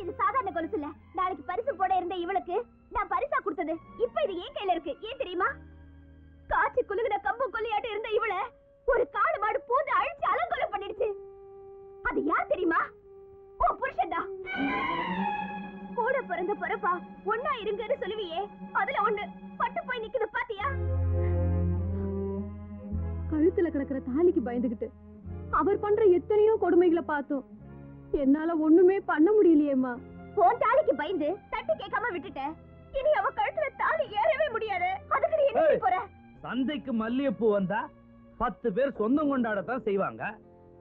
இது சாதாரண கொலுசு இல்ல. நாளைக்கு பரிசு போட இருந்த இவளுக்கு நான் பரிசா கொடுத்தது. இப்ப இது ஏன் கையில இருக்கு. ஏன் தெரியுமா? காட்சி குலுகின கம்பு கொல்லியாட்டு இருந்த இவள ஒரு காடு மாடு பூந்து அழிச்சு அலங்கோலம் பண்ணிடுச்சு. அது யார் தெரியுமா? ஓ புருஷன்டா கூட பிறந்த பிறப்பா ஒன்னா இருங்கன்னு சொல்லுவியே. அதுல ஒண்ணு பட்டு போய் நிக்குது பாத்தியா? கழுத்துல கிடக்குற தாலிக்கு பயந்துகிட்டு. அவர் பண்ற எத்தனையோ கொடுமைகளை பார்த்தோம். என்னால ஒண்ணுமே பண்ண முடியலையேம்மா. உன் தாலிக்கு பயந்து தட்டி கேட்காம விட்டுட்ட. இனி அவ கழுத்துல தாலி ஏறவே முடியாது. அதுக்கு நீ என்ன. போற? சந்தைக்கு மல்லிகைப்பூ வந்தா பத்து பேர் சொந்தம் கொண்டாடத்தான் செய்வாங்க.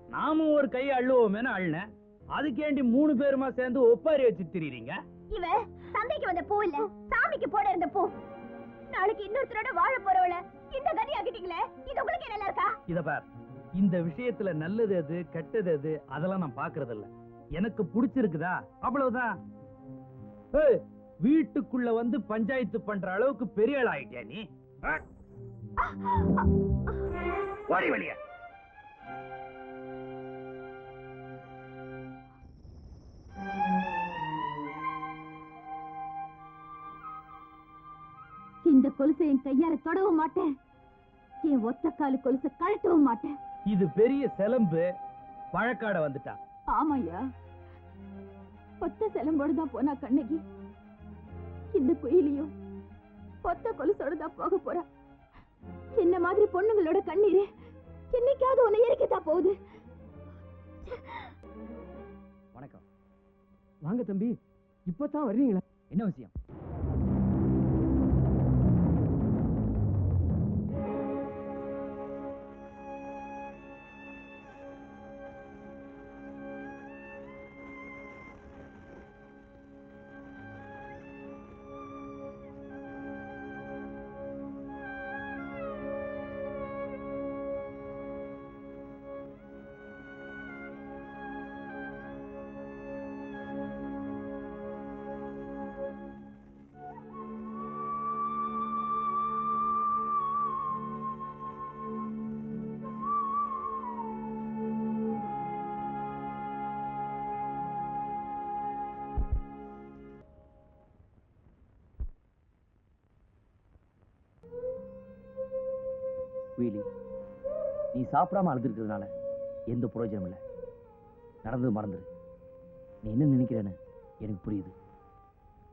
நாமும் ஒரு கை அள்ளுவோமேனு அள்ளினேன். அதுக்கேண்டி மூணு பேருமா சேர்ந்து ஒப்பாரி வச்சு திரியுறீங்க இவ சந்தைக்கு வந்த பூ இல்ல சாமிக்கு போட இருந்த பூ. நாளைக்கு இன்னொருத்தரோட வாழ போறவள இந்த கதி ஆகிட்டீங்களே இது உங்களுக்கு நல்லா இருக்கா? இத பார். இந்த விஷயத்துல நல்லது எது கெட்டது எது அதெல்லாம் நான் பாக்குறது இல்ல எனக்கு பிடிச்சிருக்குதா? அவ்வளவுதான். வீட்டுக்குள்ள வந்து பஞ்சாயத்து பண்ற அளவுக்கு பெரிய ஆள் ஆயிட்டியா நீ? ஓடி இந்த கொலுசை என் கையால தொடவும் மாட்டேன். என் ஒத்த கொலுசை கழட்டவும் மாட்டேன். இது பெரிய செலம்பு. பழக்காட வந்துட்டா. ஆமாய்யா. ஒத்த செலம்போடு தான் போனா கண்ணகி. இந்த குயிலியும் ஒத்த கொலுசோட தான் போக போறா. என்ன மாதிரி பொண்ணுங்களோட கண்ணீரு என்னைக்காவது உன்னை எரிக்கத்தான் போகுது. வணக்கம். வாங்க தம்பி இப்பதான் வர்றீங்களா? என்ன விஷயம்? குயிலி. நீ சாப்பிடாம அழுதுருக்கிறதுனால எந்த பிரயோஜனம் இல்லை. நடந்தது மறந்துடு நீ என்ன நினைக்கிறேன்னு எனக்கு புரியுது.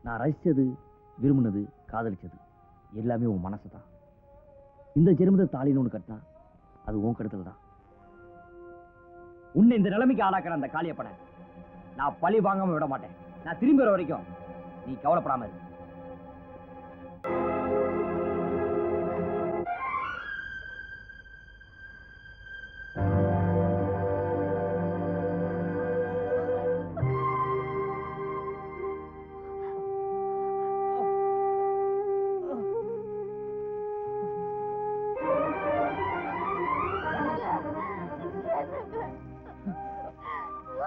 நான் ரசிச்சது விரும்பினது காதலிச்சது எல்லாமே உன் மனசு தான் இந்த ஜென்மத்தை தாலின்னு ஒன்று கட்டினா அது உன் கடத்தல் தான். உன்னை இந்த நிலைமைக்கு ஆளாக்குற அந்த காளியப்பனை நான் பழி வாங்காம விட மாட்டேன். நான் திரும்பி வர வரைக்கும் நீ கவலைப்படாம இரு.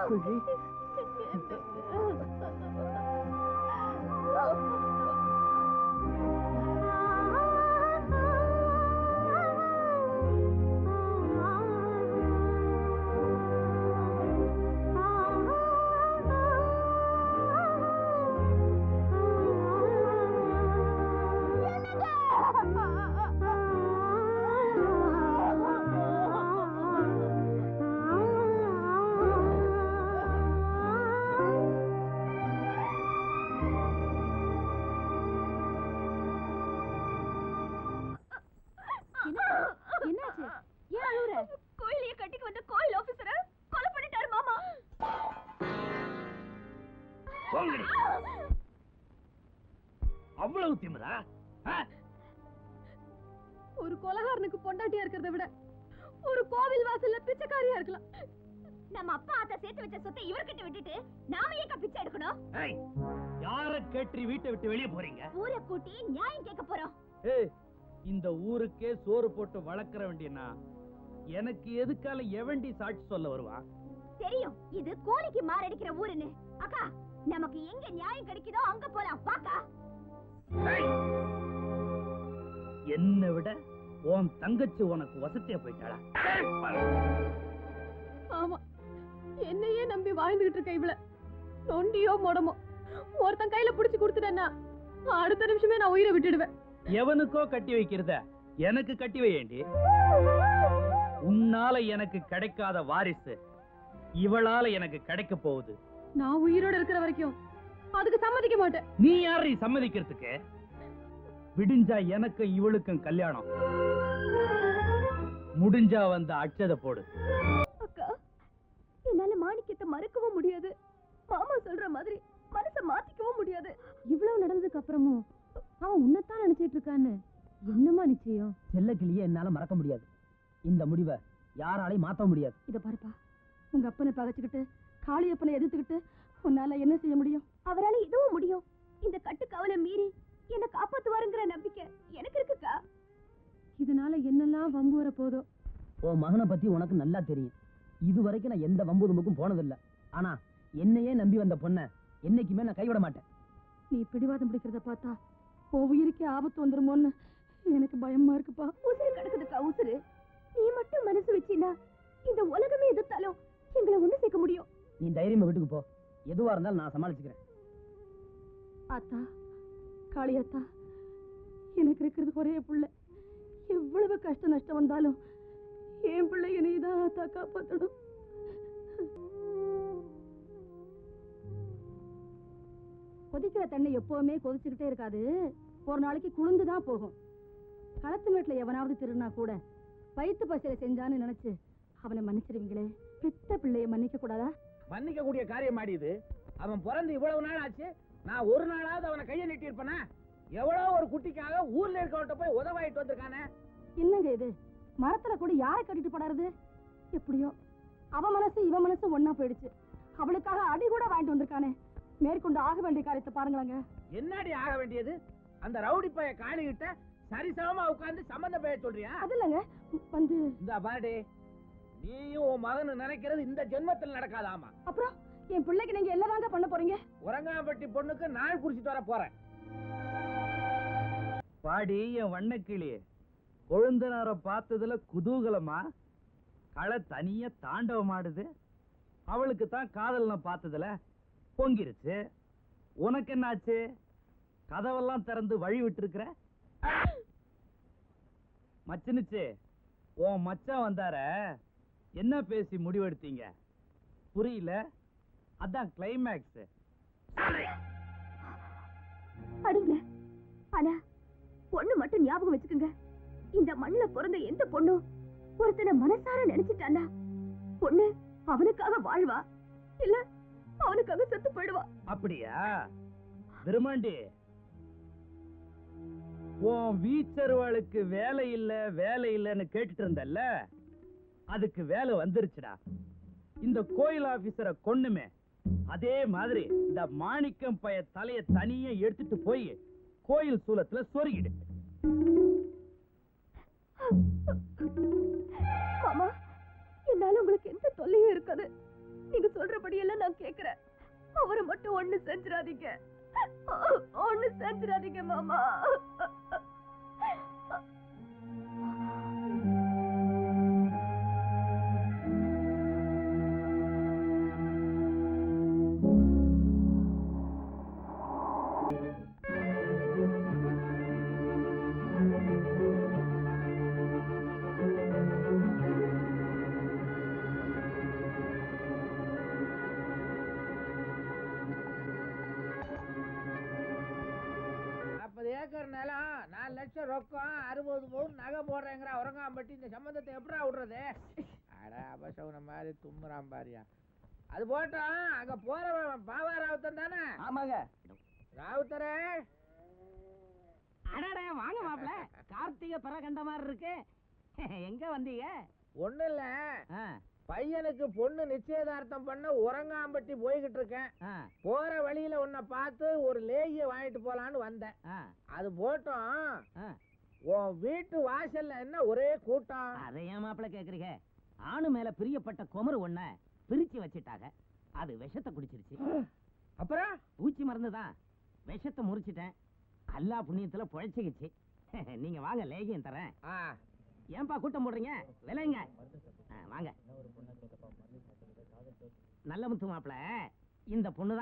என்னாச்சு போங்கடி அவ்வளவு திமிரா? ஒரு கொலகாரனுக்கு பொண்டாட்டியா இருக்கிறத விட ஒரு கோவில் வாசல்ல பிச்சைக்காரியா இருக்கலாம். நம்ம அப்பா ஆத்தா சேர்த்து வச்ச சொத்தை இவர்கிட்ட விட்டுட்டு நாம ஏன் பிச்சை எடுக்கணும்? ஏய், யார கேட்டு வீட்டை விட்டு வெளியே போறீங்க? ஊரை கூட்டி நியாயம் கேட்க போறோம். ஏய், இந்த ஊருக்கே சோறு போட்டு வளர்க்கற வேண்டியனா? எனக்கு எதுக்கால எவண்டி சாட்சி சொல்ல வருவான் தெரியும் இது கோழிக்கு மாரடிக்கிற ஊருன்னு. அக்கா நமக்கு எங்க நியாயம் கிடைக்குதோ அங்க போலாம். பாக்கா. என்னை விட உன் தங்கச்சி உனக்கு வசதியா போயிட்டாளா? ஆமா. என்னையே நம்பி வாழ்ந்துகிட்டு இருக்க இவள. நொண்டியோ மொடமோ. ஒருத்தன் கையில புடிச்சு கொடுத்துட்டேன்னா அடுத்த நிமிஷமே நான் உயிரை விட்டுடுவேன். எவனுக்கோ கட்டி வைக்கிறத எனக்கு கட்டி வையேண்டி உன்னால எனக்கு கிடைக்காத வாரிசு இவளால எனக்கு கிடைக்க போகுது. நான் உயிரோட இருக்கிற வரைக்கும் அதுக்கு சம்மதிக்க மாட்டேன். நீ யாரை சம்மதிக்கிறதுக்கு? விடிஞ்சா எனக்கும் இவளுக்கும் கல்யாணம். முடிஞ்சா வந்து அச்சத போடு. அக்கா என்னால மாணிக்கத்தை மறக்கவும் முடியாது. மாமா சொல்ற மாதிரி மனச மாத்திக்கவும் முடியாது. இவ்வளவு நடந்ததுக்கு அப்புறமும் அவன் உன்னைத்தான் நினைச்சிட்டு இருக்கான்னு என்னமா நிச்சயம்? செல்லக்கிளியே என்னால மறக்க முடியாது. இந்த முடிவை யாராலையும் மாத்த முடியாது. இத பாருப்பா உங்க அப்பனை பகைச்சுக்கிட்டு காளியப்பனை எதிர்த்துக்கிட்டு உன்னால என்ன செய்ய முடியும்? அவரால இதுவும் முடியும். இந்த கட்டுக்காவலை மீறி என்ன காப்பாத்துவாருங்கிற நம்பிக்கை எனக்கு இருக்குக்கா? இதனால என்னெல்லாம் வம்பு வர போதோ? உன் மகனை பத்தி உனக்கு நல்லா தெரியும். இது வரைக்கும் நான் எந்த வம்பு தும்புக்கும் போனதில்ல. ஆனா என்னையே நம்பி வந்த பொண்ணை என்னைக்குமே நான் கைவிட மாட்டேன். நீ பிடிவாதம் பிடிக்கிறத பார்த்தா உன் உயிருக்கே ஆபத்து வந்துருமோன்னு எனக்கு பயமா இருக்குப்பா. உசுறு கிடக்குதுக்கா உசுறு? நீ மட்டும் மனசு வச்சினா இந்த உலகமே எதிர்த்தாலும் எங்களை ஒண்ணு சேர்க்க முடியும். நீ தைரியமா வீட்டுக்கு போ. எதுவா இருந்தாலும் நான் சமாளிச்சுக்கிறேன். அத்தா காளி அத்தா எனக்கு இருக்கிறது ஒரே பிள்ளை. எவ்வளவு கஷ்ட நஷ்டம் வந்தாலும் என் பிள்ளை நீதான் அத்தா காப்பாத்தணும். கொதிக்கிற தண்ணி எப்பவுமே கொதிச்சுக்கிட்டே இருக்காது. ஒரு நாளைக்கு குளிர்ந்து தான் போகும். களத்து மேட்டில் எவனாவது திருனா கூட வயிற்று பசியில செஞ்சான்னு நினைச்சு அவனை மன்னிச்சிருவீங்களே. பெத்த பிள்ளைய மன்னிக்க கூடாதா? மன்னிக்க கூடிய காரியம் ஆடியது அவன் பிறந்து இவ்வளவு நாள் ஆச்சு. நான் ஒரு நாளாவது அவனை கையை நீட்டி இருப்பேனா எவ்வளவு ஒரு குட்டிக்காக ஊர்ல இருக்கவன்ட்ட போய் உதவாயிட்டு வந்திருக்கானே? என்னங்க இது? மரத்துல கூட யாரை கட்டிட்டு படாருது எப்படியோ. அவ மனசு இவ மனசு ஒண்ணா போயிடுச்சு. அவளுக்காக அடி கூட வாங்கிட்டு வந்திருக்கானே. மேற்கொண்டு ஆக வேண்டிய காரியத்தை பாருங்களேங்க. என்னடி ஆக வேண்டியது? அந்த ரவுடி பைய காளிகிட்ட சரிசமமா உட்கார்ந்து சம்பந்தம் பேச சொல்றியா? அது இல்லைங்க. வந்து இந்த பாடி நீயும் உன் மகனு நினைக்கிறது இந்த ஜென்மத்தில் நடக்காதாமா? அப்புறம் என் பிள்ளைக்கு நீங்க என்னதாங்க பண்ண போறீங்க? உறங்காம்பட்டி பொண்ணுக்கு நாள் குறிச்சிட்டு வர போறேன். பாடி என் வண்ணக்கிளி கொழுந்தனார பார்த்ததுல குதூகலமா? களை தனியா தாண்டவம் ஆடுது அவளுக்கு தான் காதல் நான் பார்த்ததுல பொங்கிருச்சு. உனக்கு என்னாச்சு? கதவெல்லாம் திறந்து வழி விட்டுருக்கிற? மச்சினுச்சு உன் மச்சான் வந்தார. என்ன பேசி முடிவெடுத்தீங்க? புரியல? அதான் கிளைமேக்ஸ் அடிங்க. ஆனா பொண்ணு மட்டும் ஞாபகம் வச்சுக்கோங்க. இந்த மண்ணுல பிறந்த எந்த பொண்ணும் ஒருத்தனை மனசார நினைச்சிட்டானா பொண்ணு அவனுக்காக வாழ்வா? இல்ல அவனுக்காக செத்து போயிடுவா? அப்படியா? விருமாண்டி உன் வீச்சருவாளுக்கு வேலை இல்ல வேலை இல்லைன்னு கேட்டுட்டு இருந்தல்ல? அதுக்கு வேலை வந்துருச்சுடா. இந்த கோயில் ஆபீசரை கொண்ணுமே அதே மாதிரி இந்த மாணிக்கம் பைய தலைய தனியே எடுத்துட்டு போய் கோயில் சூலத்துல சொருகிடு. ரொக்கம் அறுபது பவுன் நகை போடுறேங்கிற உறங்காம்பட்டி இந்த சம்பந்தத்தை எப்படா விடுறது? அட அபசகுன மாதிரி தும்முறான் பாரியா. அது போட்டோம். அங்க போறவன் பாவா ராவுத்தன் தானே? ஆமாங்க. ராவுத்தரே. அடடே வாங்க மாப்ள கார்த்திகை பிற கண்ட மாதிரி இருக்கு. எங்க வந்தீங்க? ஒண்ணு இல்ல. பையனுக்கு பொண்ணு நிச்சயதார்த்தம் பண்ண உறங்காம்பட்டி போய்கிட்டு இருக்கேன். போற வழியில உன்னை பார்த்து ஒரு லேகிய வாங்கிட்டு போலான்னு வந்தேன். அது போட்டோம். உன் வீட்டு வாசல்ல என்ன ஒரே கூட்டம் அதை ஏன் மாப்பிள கேக்குறீங்க? ஆணு மேல பிரியப்பட்ட குமரு ஒண்ண பிரிச்சு வச்சிட்டாங்க அது விஷத்தை குடிச்சிருச்சு. அப்புறம்? பூச்சி மருந்து தான் விஷத்தை முறிச்சிட்டேன். அல்லா புண்ணியத்துல பொழைச்சிக்கிச்சு. நீங்க வாங்க லேகியம் தரேன். ஏன்பா கூட்டம் போடுறீங்க? விலைங்க. வாங்க. நல்ல முத்து மாப்பிள. இந்த பொண்ணு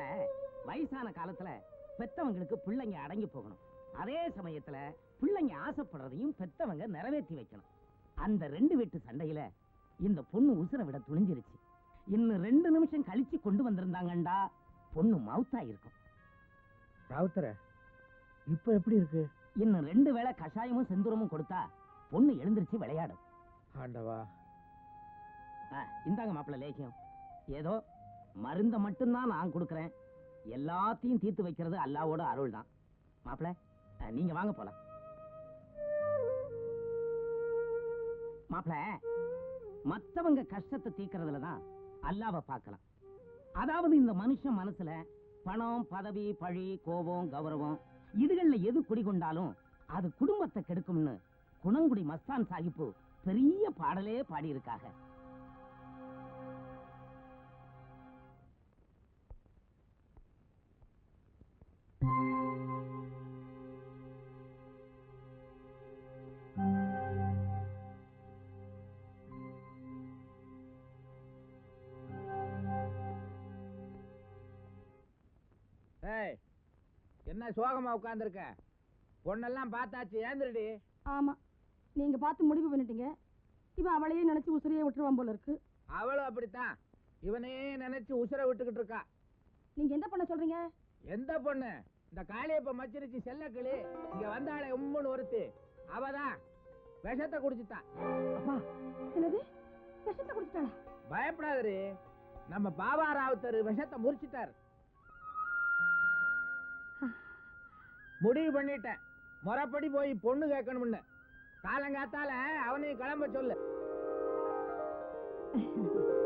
தான் வயசான காலத்துல பெத்தவங்களுக்கு பிள்ளைங்க அடங்கி போகணும். அதே சமயத்துல பிள்ளைங்க ஆசைப்படுறதையும் பெத்தவங்க நிறைவேற்றி வைக்கணும். அந்த ரெண்டு வீட்டு சண்டையில இந்த பொண்ணு உசுரை விட துணிஞ்சிருச்சு. இன்னும் ரெண்டு நிமிஷம் கழிச்சு கொண்டு வந்திருந்தாங்கண்டா பொண்ணு மவுத்தா இருக்கும். ராவுத்தர இப்ப எப்படி இருக்கு? இன்னும் ரெண்டு வேளை கஷாயமும் செந்தூரமும் கொடுத்தா பொண்ணு எழுந்திருச்சு விளையாடும். ஆண்டவா. இந்தாங்க மாப்பிள்ள லேகியம். ஏதோ மருந்த மட்டும்தான் நான் கொடுக்கறேன். எல்லாத்தையும் தீர்த்து வைக்கிறது அல்லாவோட அருள் தான் மாப்பிள்ள நீங்க வாங்க போலாம். மாப்பிள்ள மத்தவங்க கஷ்டத்தை தீர்க்கறதுல தான் அல்லாவை பார்க்கலாம். அதாவது இந்த மனுஷன் மனசுல பணம் பதவி பழி கோபம் கௌரவம் இதுகள்ல எது குடிகொண்டாலும் அது குடும்பத்தை கெடுக்கும்னு குணங்குடி மஸ்தான் சாஹிப்பு பெரிய பாடலே பாடியிருக்காங்க என்ன சோகமா உட்கார்ந்திருக்க? பொண்ணெல்லாம் பார்த்தாச்சு ஏந்திரடி. ஆமா நீங்க பார்த்து முடிவு பண்ணிட்டீங்க. இவன் அவளையே நினைச்சு உசிரியே விட்டுருவான் போல இருக்கு. அவளும் அப்படித்தான். இவனையே நினைச்சு உசுர விட்டுக்கிட்டு இருக்கா. நீங்க என்ன பண்ண சொல்றீங்க? எந்த பொண்ணு? இந்த காளியப்ப மச்சிருச்சு செல்லக்கிளி. இங்க வந்தாளே உம்முன்னு ஒருத்தி. அவதான். விஷத்தை குடிச்சுட்டான். அப்பா என்னது? விஷத்தை குடிச்சிட்டாளா? பயப்படாதரு நம்ம பாபா ராவுத்தர் விஷத்தை முறிச்சிட்டார். முடிவு பண்ணிட்டேன். முறப்படி போய் பொண்ணு கேட்கணும்னு. காலங்காத்தால அவனையும் கிளம்ப சொல்லு.